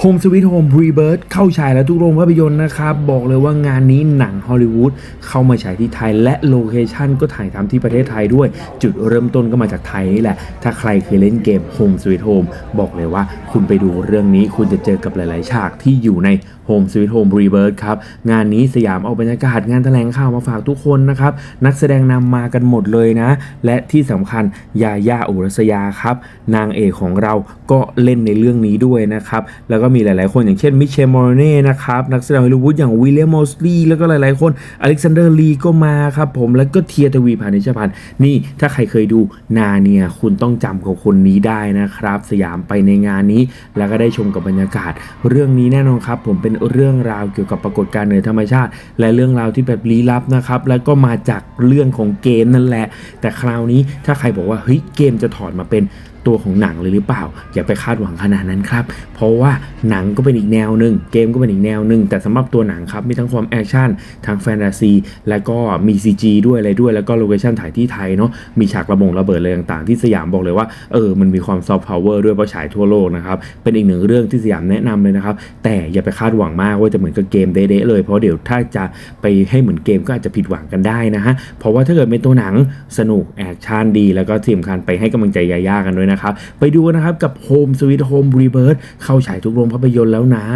Home Sweet Home Rebirth เข้าฉายแล้วทุกโรงภาพยนตร์นะครับ บอกเลยว่างานนี้หนังฮอลลีวูดเข้ามาฉายที่ไทยและโลเคชันก็ถ่ายทำที่ประเทศไทยด้วย จุดเริ่มต้นก็มาจากไทยนี่แหละ ถ้าใครเคยเล่นเกม Home Sweet Home บอกเลยว่าคุณไปดูเรื่องนี้คุณจะเจอกับหลาย ๆ ฉากที่อยู่ใน Home Sweet Home Rebirth ครับ งานนี้สยามเอาบรรยากาศงานแถลงข่าวมาฝากทุกคนนะครับ นักแสดงนำมากันหมดเลยนะ และที่สำคัญยาย่าอุรัสยาครับ นางเอกของเราก็เล่นในเรื่องนี้ด้วยนะครับ แล้วก็มีหลายๆคนอย่างเช่นมิเชลมอร์เน่นะครับนักแสดงฮอลลีวูดอย่างวิลเลียมมอสลีแล้วก็หลายๆคนอเล็กซานเดอร์ลีก็มาครับผมแล้วก็เทียทวีพานิชพันธ์นี่ถ้าใครเคยดูนาเนียคุณต้องจำกับคนนี้ได้นะครับ สยามไปในงานนี้ แล้วก็ได้ชมกับบรรยากาศ เรื่องนี้แน่นอนครับ ผมเป็นเรื่องราวเกี่ยวกับปรากฏการณ์เหนือธรรมชาติ และเรื่องราวที่แบบลี้ลับนะครับแล้วก็มาจากเรื่องของเกมนั่นแหละ แต่คราวนี้ถ้าใครบอกว่าเฮ้ยเกมจะถอดมาเป็นตัวของหนังเลยหรือเปล่า อย่าไปคาดหวังขนาดนั้นครับ เพราะว่า หนังก็เป็นอีกแนวหนึ่งเกมก็เป็นอีกแนวหนึ่งแต่สำหรับตัวหนังครับมีทั้งความแอคชั่นทั้งแฟนตาซีแล้วก็มี CG ด้วยอะไรด้วย แล้วก็โลเคชั่นถ่ายที่ไทยเนาะมีฉากระบงระเบิดอะไรต่างๆ ที่สยามบอกเลยว่าเออมันมีความซอฟต์พาวเวอร์ด้วยเพราะฉายทั่วโลกนะครับเป็นอีกหนึ่งเรื่องที่สยามแนะนำเลยนะครับแต่อย่าไปคาดหวังมากว่าจะเหมือนกับเกมเด๊ะๆเลย เพราะเดี๋ยวถ้าจะไปให้เหมือนเกมก็อาจจะผิดหวังกันได้นะฮะเพราะว่าถ้าเกิดเป็นตัวหนังสนุกแอคชั่นดี แล้วก็ที่สำคัญไปให้กำลังใจยาย่ากันด้วยนะครับไปดูนะครับกับ Home Sweet Home Rebirth เข้าฉายทุกโรงภาพยนตร์แล้วนะ